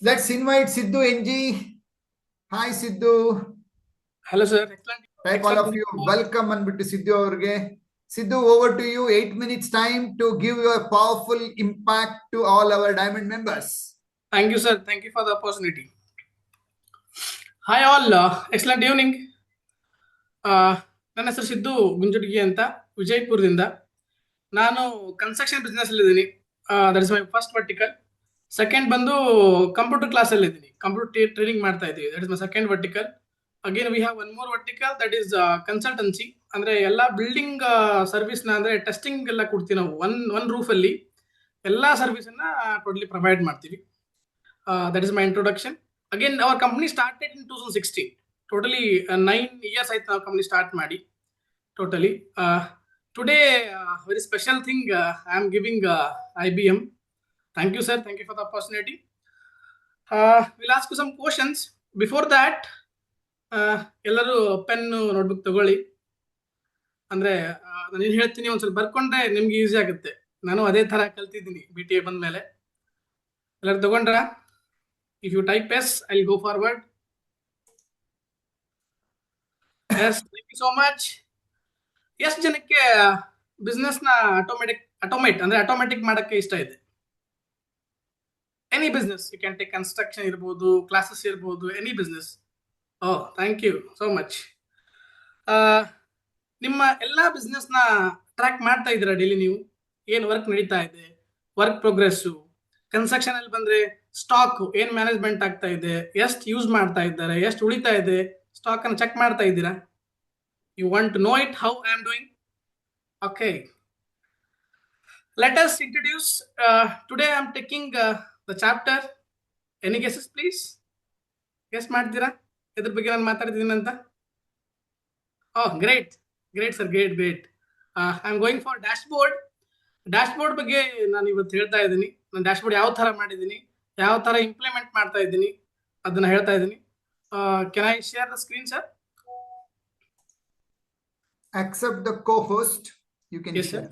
Let's invite Sidhu NG. Hi Sidhu. Hello, sir. Thank all of you. Welcome and to Siddhu ಅವ್ರಿಗೆ Siddhu, over to you. Eight minutes time to give your powerful impact to all our Diamond members. Thank you, sir. Thank you for the opportunity. Hi, all. Uh, excellent evening. Uh, ನನ್ನ ಹೆಸರು ಸಿದ್ದು ಗುಂಜುಟಗಿ ಅಂತ ವಿಜಯಪುರದಿಂದ ನಾನು construction business ಅಲ್ಲಿ ಇದ್ದೀನಿ that is my first vertical second ಬಂದು computer class ಅಲ್ಲಿ ಇದ್ದೀನಿ. Computer training ಮಾಡ್ತಾ ಇದ್ದೀವಿ. That is my second vertical again we have one more vertical that is consultancy ಅಂದ್ರೆ ಎಲ್ಲ ಬಿಲ್ಡಿಂಗ್ ಸರ್ವಿಸ್ನ ಅಂದ್ರೆ ಟೆಸ್ಟಿಂಗ್ ಎಲ್ಲ ಕೊಡ್ತೀವಿ ನಾವು. ಒನ್ ಒನ್ ರೂಫ್ ಅಲ್ಲಿ ಎಲ್ಲ ಸರ್ವಿಸ್ ಅನ್ನ ಟೋಟಲಿ ಪ್ರೊವೈಡ್ ಮಾಡ್ತೀವಿ. That is my introduction again our company started in two thousand sixteen totally nine years ಆಯ್ತು ನಾವು ಕಂಪ್ನಿ ಸ್ಟಾರ್ಟ್ ಮಾಡಿ. Totally today very special thing I am giving I B M thank you sir thank you for the opportunity will ask some questions before that ಎಲ್ಲರೂ pen notebook ತಗೊಳ್ಳಿ. ಅಂದ್ರೆ ನಾನು ಏನು ಹೇಳ್ತೀನಿ, ಒಂದು ಬರ್ಕೊಂಡ್ರೆ ನಿಮ್ಗೆ ಈಸಿ ಆಗುತ್ತೆ. ನಾನು ಅದೇ ತರ ಕಲ್ತಿದ್ದೀನಿ ಬಿ ಟಿ ಎ ಬಂದ ಮೇಲೆ ಎಲ್ಲರೂ ತಗೊಂಡ್ರ? If you type S I go forward S thank you so much ಎಷ್ಟು ಜನಕ್ಕೆ ಬಿಸ್ನೆಸ್ನ ಆಟೋಮೆಟಿಕ್ ಆಟೋಮೇಟ್ ಅಂದ್ರೆ ಆಟೋಮೆಟಿಕ್ ಮಾಡಕ್ಕೆ ಇಷ್ಟ ಇದೆ. Any business you can take construction ಇರ್ಬೋದು ಕ್ಲಾಸಸ್ ಇರ್ಬೋದು any business oh thank you so much ನಿಮ್ಮ ಎಲ್ಲ ಬಿಸ್ನೆಸ್ನ ಟ್ರ್ಯಾಕ್ ಮಾಡ್ತಾ ಇದ್ದೀರಾ ಡೈಲಿ ನೀವು? ಏನು ವರ್ಕ್ ನಡೀತಾ ಇದೆ? ವರ್ಕ್ ಪ್ರೋಗ್ರೆಸ್ಸು ಕನ್ಸ್ಟ್ರಕ್ಷನ್ ಅಲ್ಲಿ ಬಂದ್ರೆ ಸ್ಟಾಕ್ ಏನ್ ಮ್ಯಾನೇಜ್ಮೆಂಟ್ ಆಗ್ತಾ ಇದೆ? ಎಷ್ಟು ಯೂಸ್ ಮಾಡ್ತಾ ಇದ್ದಾರೆ? ಎಷ್ಟು ಉಳಿತಾ ಇದೆ? ಸ್ಟಾಕ್ ಅನ್ನು ಚೆಕ್ ಮಾಡ್ತಾ ಇದ್ದೀರಾ? You want to know it how I am doing okay let us introduce today I am taking the chapter any guesses please guess ಮಾಡ್ತೀರಾ? ಇದ್ರ ಬಗ್ಗೆ ನಾನು ಮಾತಾಡ್ತಿದ್ದೀನಿ ಅಂತ? ಓಹ್ great great sir great great I am going for dashboard dashboard ಬಗ್ಗೆ ನಾನು ಇವತ್ತು ಹೇಳ್ತಾ ಇದ್ದೀನಿ. ನಾನು ಡ್ಯಾಶ್ ಬೋರ್ಡ್ ಯಾವ ಥರ ಮಾಡಿದ್ದೀನಿ ಯಾವ ಥರ ಇಂಪ್ಲಿಮೆಂಟ್ ಮಾಡ್ತಾ ಇದ್ದೀನಿ ಅದನ್ನು ಹೇಳ್ತಾ ಇದ್ದೀನಿ. Can I share the screen sir accept the co host you Yes, sir.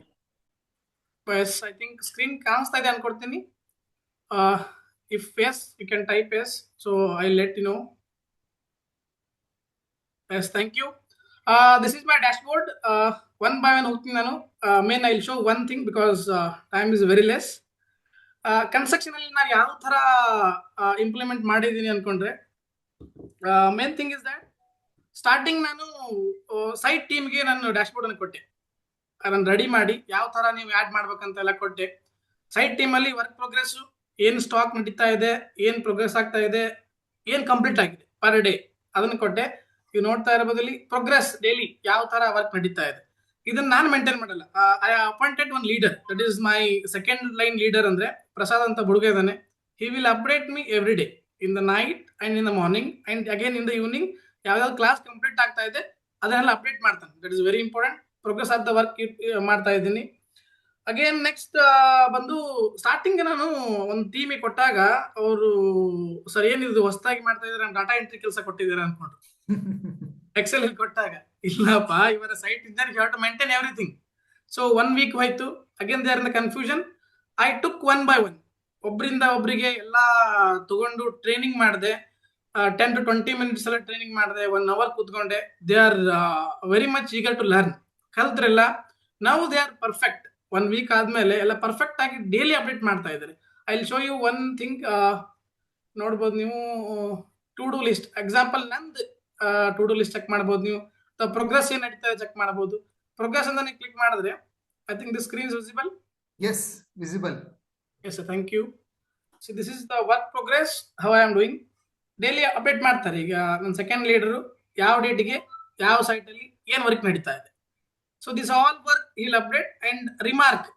Yes I think screen ಕಾಣಿಸ್ತಾ ಇದೆ ಅನ್ಕೊಡ್ತೀನಿ. If yes you can type yes so I let you know yes thank you this is my dashboard one by one ಹೋಗ್ತೀನಿ ನಾನು main I show one thing because time is very less ಕನ್ಸ್ಟ್ರಕ್ಷನಲ್ಲಿ ನಾನು ಯಾವ ಥರ implement ಮಾಡಿದ್ದೀನಿ ಅಂದ್ಕೊಂಡ್ರೆ main thing is that starting ನಾನು site ಟೀಮ್ಗೆ ನಾನು ಡ್ಯಾಶ್ ಕೊಟ್ಟೆ. ಅದನ್ನ ರೆಡಿ ಮಾಡಿ, ಯಾವ ಥರ ನೀವು ಆ್ಯಡ್ ಮಾಡ್ಬೇಕಂತೆಲ್ಲ ಕೊಟ್ಟೆ. ಸೈಟ್ ಟೀಮಲ್ಲಿ ವರ್ಕ್ ಪ್ರೋಗ್ರೆಸ್ ಏನ್ ಸ್ಟಾಕ್ ನಡೀತಾ ಇದೆ, ಏನ್ ಪ್ರೋಗ್ರೆಸ್ ಆಗ್ತಾ ಇದೆ, ಏನ್ ಕಂಪ್ಲೀಟ್ ಆಗಿದೆ ಪರ್ ಡೇ ಅದನ್ನ ಕೊಟ್ಟೆ. ನೀವು ನೋಡ್ತಾ ಇರಬಹುದಲ್ಲಿ ಪ್ರೋಗ್ರೆಸ್ ಡೈಲಿ ಯಾವ ತರ ವರ್ಕ್ ನಡೀತಾ ಇದೆ. ಇದನ್ನ ನಾನು ಮೇಂಟೈನ್ ಮಾಡಲ್ಲ. I appointed one leader that is my second line leader ಅಂದ್ರೆ ಪ್ರಸಾದ್ ಅಂತ ಹುಡುಗ ಇದ್ದಾನೆ. He will update me every day in the night and in the morning and again in the evening ಯಾವ್ದಾವ್ದು class complete ಆಗ್ತಾ ಇದೆ, ಅದನ್ನೆಲ್ಲ update ಮಾಡ್ತಾನೆ. That is very important progress of the work ಮಾಡ್ತಾ ಇದ್ದೀನಿ. ಅಗೇನ್ ನೆಕ್ಸ್ಟ್ ಬಂದು starting ನಾನು ಒಂದು ಟೀಮಿಗೆ ಕೊಟ್ಟಾಗ ಅವರು ಸರ್ ಏನಿದ್ರು ಹೊಸದಾಗಿ ಮಾಡ್ತಾ ಇದ್ರೆ ಡಾಟಾ ಎಂಟ್ರಿ ಕೆಲಸ ಕೊಟ್ಟಿದ್ದೀರಾ? ಅನ್ಕೊಂಡ್ರು. ಎಕ್ಸೆಲ್ ಕೊಟ್ಟಾಗ ಇಲ್ಲಪ್ಪ ಇವರ ಸೈಟ್ ಇದ್ದಾರೆ you to maintain everything so one week ಹೋಯ್ತು. Again there in confusion I took one by one ಒಬ್ಬರಿಂದ ಒಬ್ಬರಿಗೆ ಎಲ್ಲ ತಗೊಂಡು ಟ್ರೈನಿಂಗ್ ಮಾಡಿದೆ. ಟೆನ್ ಟು ಟ್ವೆಂಟಿ ಮಿನಿಟ್ಸ್ ಎಲ್ಲ ಟ್ರೈನಿಂಗ್ ಮಾಡಿದೆ. One hour ಕೂತ್ಕೊಂಡೆ. They are very much eager to learn ಕಲ್ತ್ರೆಲ್ಲ ನಾವು they are perfect one week ಆದ್ಮೇಲೆ ಎಲ್ಲ ಪರ್ಫೆಕ್ಟ್ ಆಗಿ ಡೈಲಿ ಅಪ್ಡೇಟ್ ಮಾಡ್ತಾ ಇದ್ದಾರೆ. I show you one thing ನೋಡ್ಬೋದು ನೀವು ಟು ಡೂ ಲಿಸ್ಟ್ ಎಕ್ಸಾಂಪಲ್ ನಂದು ಟು ಡೂ ಲಿಸ್ಟ್ ಚೆಕ್ ಮಾಡ್ಬೋದು ನೀವು. ಅಥವಾ ಪ್ರೋಗ್ರೆಸ್ ಏನ್ ನಡೀತಾ ಇದೆ ಚೆಕ್ ಮಾಡ್ಬೋದು. ಪ್ರೋಗ್ರೆಸ್ ಅಂತ ನೀವು ಕ್ಲಿಕ್ ಮಾಡಿದ್ರೆ I think the screen visible yes visible yes thank you so this is the work progress how I am doing daily update ಮಾಡ್ತಾರೆ. ಈಗ ನನ್ನ ಸೆಕೆಂಡ್ ಲೀಡರು ಯಾವ ಡೇಟ್ಗೆ ಯಾವ ಸೈಟಲ್ಲಿ ಏನು ವರ್ಕ್ ನಡೀತಾ ಇದೆ. So this all work will update and remark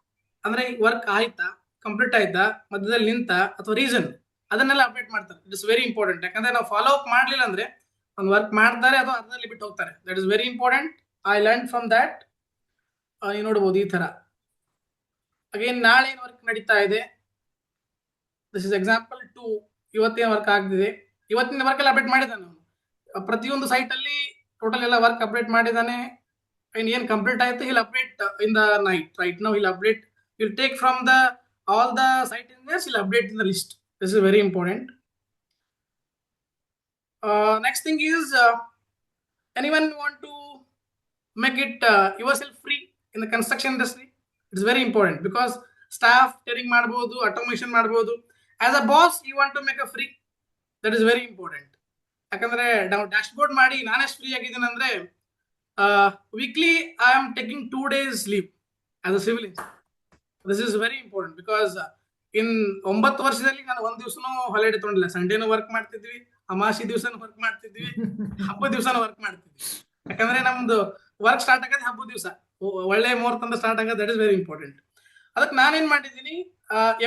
ಅಂದ್ರೆ work ಆಯ್ತಾ ಕಂಪ್ಲೀಟ್ ಆಯ್ತಾ, ಮಧ್ಯದಲ್ಲಿ ನಿಂತ ಅಥವಾ ರೀಸನ್ ಅದನ್ನೆಲ್ಲ ಅಪ್ಡೇಟ್ ಮಾಡ್ತಾರೆ. ಇಟ್ ಇಸ್ ವೆರಿ ಇಂಪಾರ್ಟೆಂಟ್ ಯಾಕಂದ್ರೆ ನಾವು ಫಾಲೋ ಅಪ್ ಮಾಡಲಿಲ್ಲ ಅಂದ್ರೆ ಒಂದು ವರ್ಕ್ ಮಾಡ್ತಾರೆ ಅಥವಾ ಅರ್ಧದಲ್ಲಿ ಬಿಟ್ಟು ಹೋಗ್ತಾರೆ. That is very important I learn from that ನೋಡ್ಬೋದು ಈ ತರ ಅಗೇನ್ ನಾಳೆ ಏನು ವರ್ಕ್ ನಡೀತಾ ಇದೆ? ದಿಸ್ ಇಸ್ ಎಕ್ಸಾಂಪಲ್ ಟು ಇವತ್ತಿನ ವರ್ಕ್ ಆಗ್ತಿದೆ? ಇವತ್ತಿನ ವರ್ಕ್ ಎಲ್ಲ ಅಪ್ಡೇಟ್ ಮಾಡಿದ್ದಾನೆ ಅವನು. ಪ್ರತಿಯೊಂದು ಸೈಟ್ ಅಲ್ಲಿ ಟೋಟಲ್ ಎಲ್ಲ ವರ್ಕ್ ಅಪ್ಡೇಟ್ ಮಾಡಿದ್ದಾನೆ. ಅಂಡ್ ಏನ್ ಕಂಪ್ಲೀಟ್ ಆಯ್ತು hill update in the night right now hill update will take from the all the site engineers hill update in the list this is very important next thing is anyone want to make it uh, yourself free in the construction industry it's very important because staff training ಮಾಡಬಹುದು automation ಮಾಡಬಹುದು as a boss you want to make a free that is very important ಯಾಕಂದ್ರೆ ನಾವು dash board ಮಾಡಿ ನಾನೆಷ್ಟು free ಆಗಿದ್ದೀನಿ ಅಂದ್ರೆ weekly I am taking two days sleep as a civil This is very important because in ಒಂಬತ್ತು ವರ್ಷದಲ್ಲಿ ನಾನು ಒಂದ್ ದಿವಸನೂ holiday ತಗೊಂಡಿಲ್ಲ ಸಂಡೇನು ವರ್ಕ್ ಮಾಡ್ತಿದ್ವಿ, ಅಮಾಸಿ ದಿವಸನು ವರ್ಕ್ ಮಾಡ್ತಿದ್ವಿ, ಹಬ್ಬ ದಿವಸನೂ ವರ್ಕ್ ಮಾಡ್ತಿದ್ವಿ. ಯಾಕಂದ್ರೆ ನಮ್ದು ವರ್ಕ್ ಸ್ಟಾರ್ಟ್ ಆಗೋದು ಹಬ್ಬದ ದಿವಸ. ಒಳ್ಳೆ ಮುಹೂರ್ತಂದ ಸ್ಟಾರ್ಟ್ ಆಗೋದು ದಟ್ ಇಸ್ ವೆರಿ ಇಂಪಾರ್ಟೆಂಟ್ ಅದಕ್ಕೆ ನಾನೇನ್ ಮಾಡಿದ್ದೀನಿ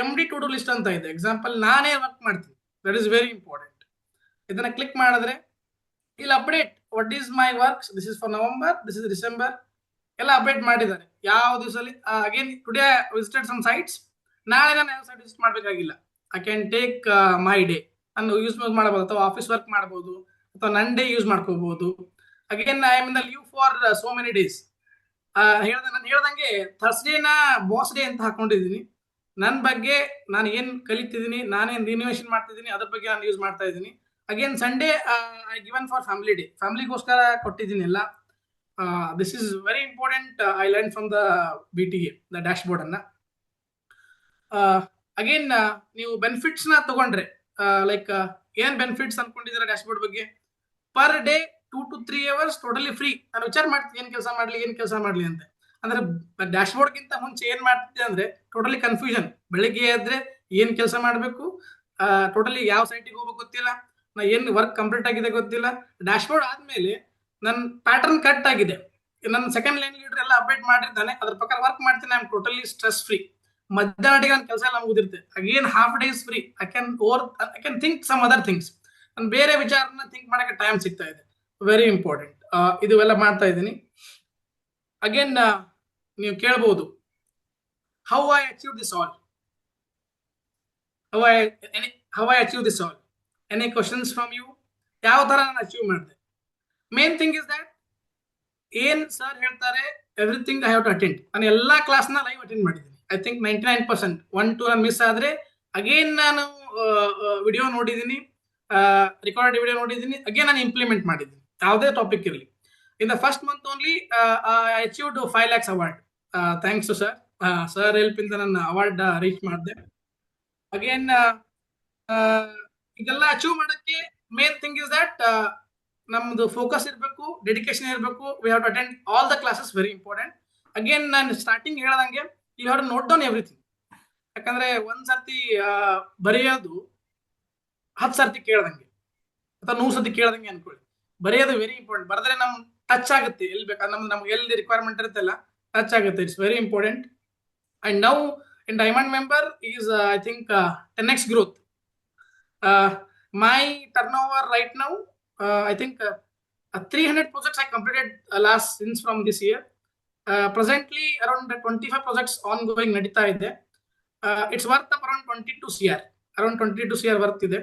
M D to do list ಅಂತ ಇದೆ. ಎಕ್ಸಾಂಪಲ್ ನಾನೇ ವರ್ಕ್ ಮಾಡ್ತೀನಿ. ದಟ್ ಇಸ್ ವೆರಿ ಇಂಪಾರ್ಟೆಂಟ್ ಇದನ್ನ ಕ್ಲಿಕ್ ಮಾಡಿದ್ರೆ, ಇಲ್ಲಿ update what is my works this is for November this is December ಎಲ್ಲ ಅಪ್ಡೇಟ್ ಮಾಡಿದ್ದಾರೆ. ಯಾವ ದಿವಸದಲ್ಲಿ again today visited some sites ನಾಳೆ ನಾನು ಯಾವ ಸೈಟ್ ವಿಸಿಟ್ ಮಾಡಬೇಕಾಗಿಲ್ಲ. I can take my day ನಾನು ಯೂಸ್ ಮಾಡಬಹುದು ಅಥವಾ ಆಫೀಸ್ ವರ್ಕ್ ಮಾಡಬಹುದು ಅಥವಾ ನನ್ ಡೇ ಯೂಸ್ ಮಾಡ್ಕೋಬಹುದು again I am in leave for so many days ಹೇಳ್ದೆ, ನಾನು ಹೇಳ್ದಂಗೆ ಥರ್ಸ್ಡೇನ ಬಾಸ್ ಡೇ ಅಂತ ಹಾಕೊಂಡಿದ್ದೀನಿ. ನನ್ನ ಬಗ್ಗೆ ನಾನು ಏನ್ ಕಲಿತಿದ್ದೀನಿ, ನಾನೇನ್ ರಿನೋವೇಷನ್ ಮಾಡ್ತಿದ್ದೀನಿ, ಅದ್ರ ಬಗ್ಗೆ ನಾನು ಯೂಸ್ ಮಾಡ್ತಾ ಇದ್ದೀನಿ. Again Sunday I given for family day ಫ್ಯಾಮಿಲಿಗೋಸ್ಕರ ಕೊಟ್ಟಿದ್ದೀನಿ ಎಲ್ಲ this is very important I learn from the B T A the dashboard ಅನ್ನ. ಅಗೇನ್ ನೀವು ಬೆನಿಫಿಟ್ಸ್ನ ತಗೊಂಡ್ರೆ ಲೈಕ್ ಏನ್ ಬೆನಿಫಿಟ್ಸ್ ಅನ್ಕೊಂಡಿದ್ದೀರಾ ಡ್ಯಾಶ್ ಬೋರ್ಡ್ ಬಗ್ಗೆ? Per day two to three hours totally free ನಾನು ವಿಚಾರ ಮಾಡ್ತೀನಿ, ಏನ್ ಕೆಲಸ ಮಾಡ್ಲಿ, ಏನ್ ಕೆಲಸ ಮಾಡ್ಲಿ ಅಂತ. ಅಂದ್ರೆ ಡ್ಯಾಶ್ ಬೋರ್ಡ್ ಗಿಂತ ಮುಂಚೆ ಏನ್ ಮಾಡ್ತಿದ್ದೆ ಅಂದ್ರೆ ಟೋಟಲಿ ಕನ್ಫ್ಯೂಷನ್ ಬೆಳಿಗ್ಗೆ ಆದ್ರೆ ಏನ್ ಕೆಲಸ ಮಾಡ್ಬೇಕು? ಟೋಟಲಿ ಯಾವ ಸೈಟಿಗೆ ಹೋಗ್ಬೇಕು ಗೊತ್ತಿಲ್ಲ. ನಾ ಏನು ವರ್ಕ್ ಕಂಪ್ಲೀಟ್ ಆಗಿದೆ ಗೊತ್ತಿಲ್ಲ. ಡ್ಯಾಶ್ಬೋರ್ಡ್ ಆದ್ಮೇಲೆ ನನ್ನ ಪ್ಯಾಟರ್ನ್ ಕಟ್ ಆಗಿದೆ. ನನ್ನ ಸೆಕೆಂಡ್ ಲೈನ್ ಲೀಡರ್ ಎಲ್ಲ ಅಪ್ಡೇಟ್ ಮಾಡಿರ್ತಾನೆ. ಅದ್ರ ಪ್ರಕಾರ ವರ್ಕ್ ಮಾಡ್ತೀನಿ. I am totally stress free ಮಧ್ಯಾಹ್ನಟಿಗೆ ನನ್ನ ಕೆಲಸ ಎಲ್ಲ ಮುಗಿದಿರುತ್ತೆ. Again half days free I can over I can think some other things ನಾನು ಬೇರೆ ವಿಚಾರನ ಥಿಂಕ್ ಮಾಡಕ್ಕೆ ಟೈಮ್ ಸಿಗ್ತಾ ಇದೆ. ವೆರಿ ಇಂಪಾರ್ಟೆಂಟ್ ಇದು ಮಾಡ್ತಾ ಇದ್ದೀನಿ. ಅಗೇನ್ ನೀವು ಕೇಳ್ಬೋದು. How I achieve this all how I how I achieve this all any questions from you ಯಾವ ತರ ನಾನು ಅಚೀವ್ ಮಾಡಿದೆ? ಮೇನ್ ಥಿಂಗ್ ಇಸ್ ದಟ್ ಏನ್ ಸರ್ ಹೇಳ್ತಾರೆ everything I have to attend ನಾನು ಎಲ್ಲಾ ಕ್ಲಾಸ್ನ ಲೈವ್ ಅಟೆಂಡ್ ಮಾಡಿದ್ದೀನಿ. I think ninety nine percent one two ನಾನು ಮಿಸ್ ಆದ್ರೆ ಅಗೇನ್ ನಾನು ವಿಡಿಯೋ ನೋಡಿದ್ದೀನಿ ರೆಕಾರ್ಡ್ ವಿಡಿಯೋ ನೋಡಿದ್ದೀನಿ ಅಗೇನ್ ನಾನು ಇಂಪ್ಲಿಮೆಂಟ್ ಮಾಡಿದ್ದೀನಿ. ಯಾವುದೇ ಟಾಪಿಕ್ ಇರಲಿ. In the first month only I achieved five lakhs award thanks to sir sir help ಇಂದ ನನ್ನ ಅವಾರ್ಡ್ ರೀಚ್ ಮಾಡಿದೆ. ಅಗೇನ್ ಇದೆಲ್ಲ ಅಚೀವ್ ಮಾಡೋಕ್ಕೆ ಮೇನ್ ಥಿಂಗ್ ಇಸ್ ದಟ್ ನಮ್ದು ಫೋಕಸ್ ಇರಬೇಕು ಡೆಡಿಕೇಶನ್ ಇರಬೇಕು. We have to attend all the classes very important again ನಾನು starting ಹೇಳ್ದಂಗೆ you have note down everything ಯಾಕಂದ್ರೆ ಒಂದ್ ಸರ್ತಿ ಬರೆಯೋದು ಹತ್ತು ಸರ್ತಿ ಕೇಳ್ದಂಗೆ. ಅಥವಾ ನೂರು ಸರ್ತಿ ಕೇಳ್ದಂಗೆ ಅನ್ಕೊಳ್ಳಿ. ಬರೆಯೋದು ವೆರಿ ಇಂಪಾರ್ಟೆಂಟ್ ಬರೆದ್ರೆ ನಮ್ ಟಚ್ ಆಗುತ್ತೆ. ಎಲ್ಲಿ ಬೇಕಾದ ನಮ್ಗೆ ನಮ್ಗೆ ಎಲ್ಲಿ ರಿಕ್ವೈರ್ಮೆಂಟ್ ಇರುತ್ತಲ್ಲ ಟಚ್ ಆಗುತ್ತೆ. It's very important and now in diamond member is I think ten X growth my turnover right now I think three hundred projects I completed last since from this year presently around twenty five projects ongoing ನಡೀತಾ ಇದೆ it's worth up around twenty two C R around twenty two C R worth ಇದೆ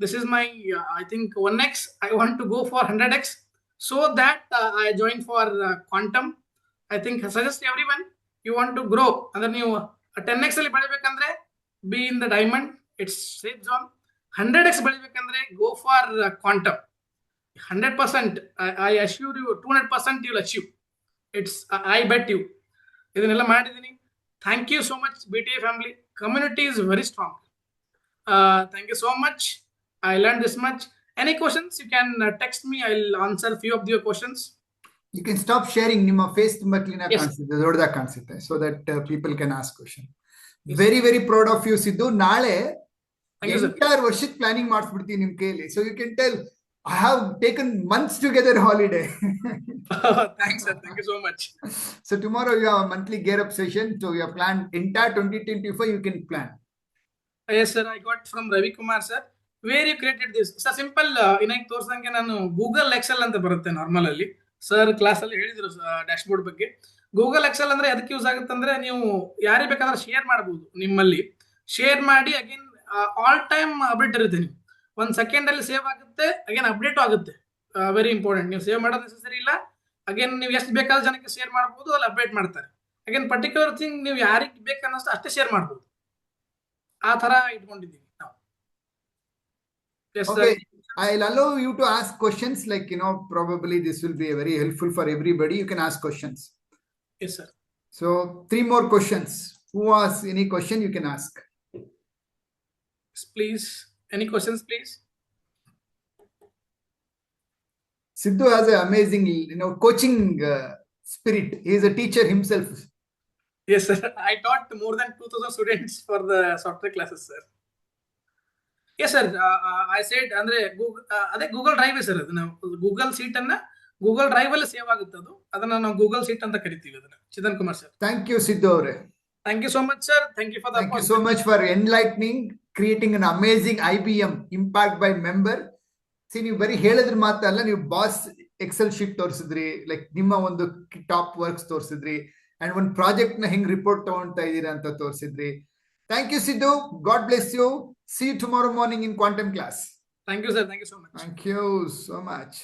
this is my uh, i think 1x i want to go for 100x so that uh, i join for uh, quantum. I think suggest everyone you want to grow ಅಂದ್ರೆ ನೀವು 10x ಅಲ್ಲಿ ಬೆಳಿಬೇಕಂದ್ರೆ be in the diamond it's safe zone hundred X ಬೆಳಿಬೇಕಂದ್ರೆ go for quantum hundred percent I assure you two hundred percent you achieve it's I bet you ಇದನ್ನೆಲ್ಲ ಮಾಡಿದ್ದೀನಿ. Thank you so much B T A family community is very strong thank you so much I learn this much any questions you can text me I will answer few of your questions you can stop sharing. ನಿಮ್ಮ face ತುಂಬಾ clean ಆಗಿ ಕಾಣಿಸುತ್ತೆ ದೊಡ್ಡದಾಗಿ ಕಾಣಿಸುತ್ತೆ so that people can ask question. Very very proud of you Siddhu ನಾಳೆ. Entire ವರ್ಷಕ್ಕೆ planning ಮಾಡಿಸ್ಬಿಡ್ತೀನಿ ನಿಮ್ ಕೈಲಿ so you can tell I have taken months together holiday Thanks, sir. Thank you so much. So tomorrow you have monthly gear up session so you plan entire twenty twenty five you can plan yes sir I got from Ravi Kumar sir sir. Where you created this? Sir, simple. ಇನ್ನಾಗಿ ತೋರ್ಸಂಗೆ ನಾನು Google Excel ಅಂತ ಬರುತ್ತೆ normal ಅಲ್ಲಿ sir class ಅಲ್ಲಿ ಹೇಳಿದ್ರು dashboard ಬಗ್ಗೆ Google Excel ಅಂದ್ರೆ ಅದಕ್ಕೆ ಯೂಸ್ ಆಗುತ್ತೆ ಅಂದ್ರೆ ನೀವು ಯಾರಿಗೆ ಬೇಕಾದ್ರೆ ಶೇರ್ ಮಾಡಬಹುದು ನಿಮ್ಮಲ್ಲಿ ಶೇರ್ ಮಾಡಿ ಅಗೇನ್ ಆಲ್ ಟೈಮ್ ಅಪ್ಡೇಟ್ ಇರುತ್ತೆ ನೀವು ಒಂದ್ ಸೆಕೆಂಡ್ ಅಲ್ಲಿ ಸೇವ್ ಆಗುತ್ತೆ ಅಗೇನ್ ಅಪ್ಡೇಟ್ ಆಗುತ್ತೆ ವೆರಿ ಇಂಪಾರ್ಟೆಂಟ್ ನೀವು ಸೇವ್ ಮಾಡೋದು ನೆಸೆಸರಿ ಇಲ್ಲ ಅಗೇನ್ ನೀವು ಎಷ್ಟು ಬೇಕಾದ ಜನಕ್ಕೆ ಶೇರ್ ಮಾಡಬಹುದು ಅಲ್ಲಿ ಅಪ್ಡೇಟ್ ಮಾಡ್ತಾರೆ ಅಗೇನ್ ಪರ್ಟಿಕ್ಯುಲರ್ ಥಿಂಗ್ ನೀವು ಯಾರಿಗೆ ಬೇಕನ್ನೋಷ್ಟು ಅಷ್ಟೇ ಶೇರ್ ಮಾಡಬಹುದು ಆ ತರ ಇಟ್ಕೊಂಡಿದ್ದೀವಿ ನಾವು. I'll allow you to ask questions like, you know, probably this will be very helpful for everybody. You can ask questions. Yes, sir. So three more questions. Who has any question you can ask? Please any questions please Siddhu has an amazing, you know, coaching uh, spirit. He is a teacher himself. Yes, sir. I taught more than 2000 students for the software classes, sir. Yes, sir. Uh, uh, I said ಅಂದ್ರೆ Google, uh, ಅದೇ Google drive sir ಅದನ್ನ Google sheet ಅನ್ನ Google drive ಅಲ್ಲಿ save ಆಗುತ್ತೆ ಅದು ಅದನ್ನ ನಾವು Google sheet ಅಂತ ಕರಿತೀವಿ ಅದನ್ನ Chidan Kumar sir Thank you, siddhu avre thank you so much sir thank you for the Thank you so much for enlightening, creating an amazing M impact by member. See, ನೀವು ಬರೀ ಹೇಳಿದ್ರೆ ಮಾತ್ರ ಅಲ್ಲ ನೀವು boss Excel sheet ತೋರಿಸಿದ್ರಿ like ನಿಮ್ಮ ಒಂದು top works ತೋರಿಸಿದ್ರಿ ಅಂಡ್ ಒಂದು ಪ್ರಾಜೆಕ್ಟ್ನ ಹೆಂಗ್ ರಿಪೋರ್ಟ್ ತಗೊಳ್ತಾ ಇದ್ದೀರಾ ಅಂತ ತೋರಿಸಿದ್ರಿ. Thank you Siddhu God bless you see tomorrow morning in quantum class thank you sir thank you so much thank you so much